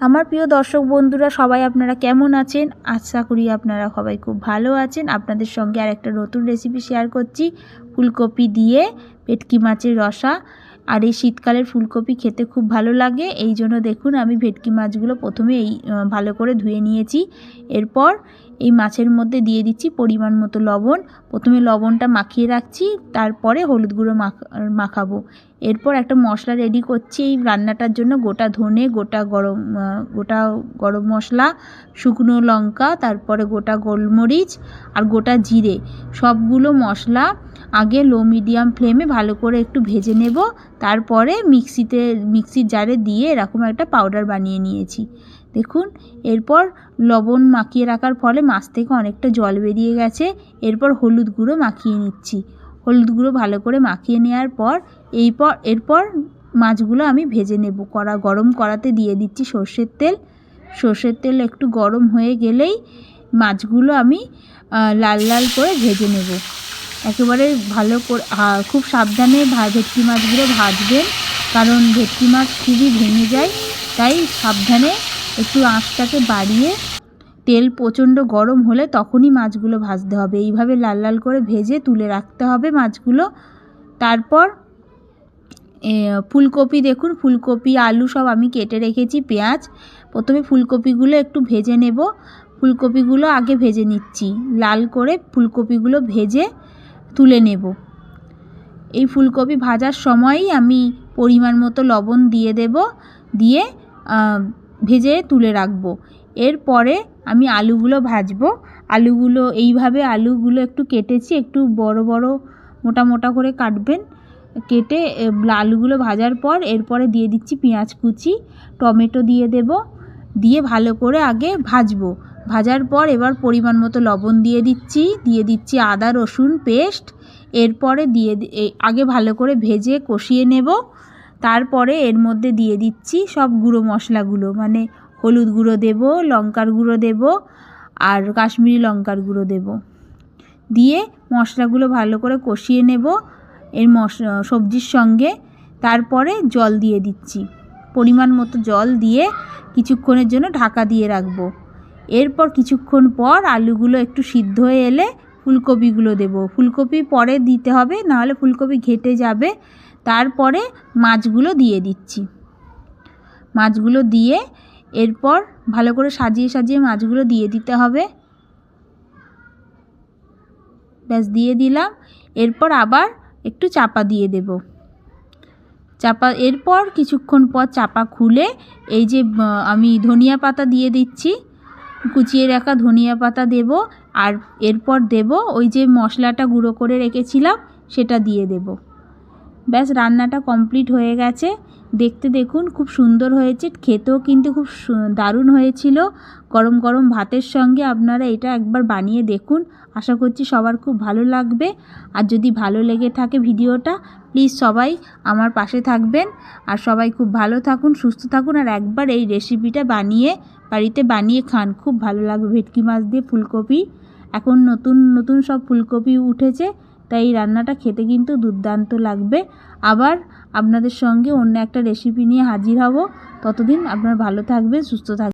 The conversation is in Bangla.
আমার প্রিয় দর্শক বন্ধুরা, সবাই আপনারা কেমন আছেন? আশা করি আপনারা সবাই খুব ভালো আছেন। আপনাদের সঙ্গে আর একটা নতুন রেসিপি শেয়ার করছি, ফুলকপি দিয়ে পেটকি মাছের রসা। আর এই শীতকালের ফুলকপি খেতে খুব ভালো লাগে। এই জন্য দেখুন, আমি ভেটকি মাছগুলো প্রথমে এই ভালো করে ধুয়ে নিয়েছি। এরপর এই মাছের মধ্যে দিয়ে দিচ্ছি পরিমাণ মতো লবণ। প্রথমে লবণটা মাখিয়ে রাখছি, তারপরে হলুদ গুঁড়ো মাখ- মাখাবো। এরপর একটা মশলা রেডি করছি এই রান্নাটার জন্য, গোটা ধনে, গোটা গরম গোটা গরম মশলা, শুকনো লঙ্কা, তারপরে গোটা গোলমরিচ আর গোটা জিরে। সবগুলো মশলা আগে লো মিডিয়াম ফ্লেমে ভালো করে একটু ভেজে নেব। তারপরে মিক্সিতে, মিক্সির জারে দিয়ে এরকম একটা পাউডার বানিয়ে নিয়েছি। দেখুন, এরপর লবণ মাখিয়ে রাখার ফলে মাছ থেকে অনেকটা জল বেরিয়ে গেছে। এরপর হলুদ গুঁড়ো মাখিয়ে নিচ্ছি। হলুদ গুঁড়ো ভালো করে মাখিয়ে নেওয়ার পর এই পর এরপর মাছগুলো আমি ভেজে নেব। কড়া, গরম কড়াতে দিয়ে দিচ্ছি সর্ষের তেল। সর্ষের তেল একটু গরম হয়ে গেলেই মাছগুলো আমি লাল লাল করে ভেজে নেব। একেবারে ভালো করে খুব সাবধানে ভেটকি মাছগুলো ভাজবেন। কারণ ভেটকি মাছ খুবই ভেঙে যায়। তাই সাবধানে একটু আঁচটাকে বাড়িয়ে তেল প্রচণ্ড গরম হলে তখনই মাছগুলো ভাজতে হবে। এইভাবে লাল লাল করে ভেজে তুলে রাখতে হবে মাছগুলো। তারপর ফুলকপি দেখুন, ফুলকপি, আলু সব আমি কেটে রেখেছি, পেঁয়াজ। প্রথমে ফুলকপিগুলো একটু ভেজে নেব। ফুলকপিগুলো আগে ভেজে নিচ্ছি। লাল করে ফুলকপিগুলো ভেজে তুলে নেব। এই ফুলকপি ভাজার সময়ই আমি পরিমাণ মতো লবণ দিয়ে দেব। দিয়ে ভেজে তুলে রাখব। এরপরে আমি আলুগুলো ভাজবো। আলুগুলো, এইভাবে আলুগুলো একটু কেটেছি, একটু বড় বড় মোটা মোটা করে কাটবেন। কেটে আলুগুলো ভাজার পর এরপরে দিয়ে দিচ্ছি পেঁয়াজ কুচি, টমেটো দিয়ে দেব, দিয়ে ভালো করে আগে ভাজবো। ভাজার পর এবার পরিমাণ মতো লবণ দিয়ে দিচ্ছি দিয়ে দিচ্ছি আদা, রসুন, পেস্ট। এরপরে দিয়ে আগে ভালো করে ভেজে কষিয়ে নেব। তারপরে এর মধ্যে দিয়ে দিচ্ছি সব গুঁড়ো মশলাগুলো। মানে হলুদ গুঁড়ো দেব, লঙ্কার গুঁড়ো দেব আর কাশ্মীরি লঙ্কার গুঁড়ো দেব। দিয়ে মশলাগুলো ভালো করে কষিয়ে নেব এর মশ, সবজির সঙ্গে। তারপরে জল দিয়ে দিচ্ছি। পরিমাণ মতো জল দিয়ে কিছুক্ষণের জন্য ঢাকা দিয়ে রাখব। এরপর কিছুক্ষণ পর আলুগুলো একটু সিদ্ধ হয়ে এলে ফুলকপিগুলো দেব। ফুলকপি পরে দিতে হবে, নাহলে ফুলকপি ঘেটে যাবে। তারপরে মাছগুলো দিয়ে দিচ্ছি। মাছগুলো দিয়ে এরপর ভালো করে সাজিয়ে সাজিয়ে মাছগুলো দিয়ে দিতে হবে। ব্যাস, দিয়ে দিলাম। এরপর আবার একটু চাপা দিয়ে দেব। চাপা, এরপর কিছুক্ষণ পর চাপা খুলে এই যে আমি ধনিয়া পাতা দিয়ে দিচ্ছি। কুচিয়ে রাখা ধনিয়া পাতা দেব আর এরপর দেব ওই যে মশলাটা গুঁড়ো করে রেখেছিলাম, সেটা দিয়ে দেব। ব্যাস রান্নাটা কমপ্লিট হয়ে গেছে। দেখতে দেখুন, খুব সুন্দর হয়েছে। খেতেও কিন্তু খুব দারুণ হয়েছিল। গরম গরম ভাতের সঙ্গে আপনারা এটা একবার বানিয়ে দেখুন। আশা করছি সবার খুব ভালো লাগবে। আর যদি ভালো লেগে থাকে ভিডিওটা প্লিজ সবাই আমার পাশে থাকবেন। আর সবাই খুব ভালো থাকুন, সুস্থ থাকুন। আর একবার এই রেসিপিটা বানিয়ে, বাড়িতে বানিয়ে খান। খুব ভালো লাগবে ভেটকি মাছ দিয়ে ফুলকপি। এখন নতুন নতুন সব ফুলকপি উঠেছে। তাই এই রান্নাটা খেতে কিন্তু দুর্দান্ত লাগবে। আবার আপনাদের সঙ্গে অন্য একটা রেসিপি নিয়ে হাজির হব। ততদিন আপনার ভালো থাকবেন, সুস্থ থাকবেন।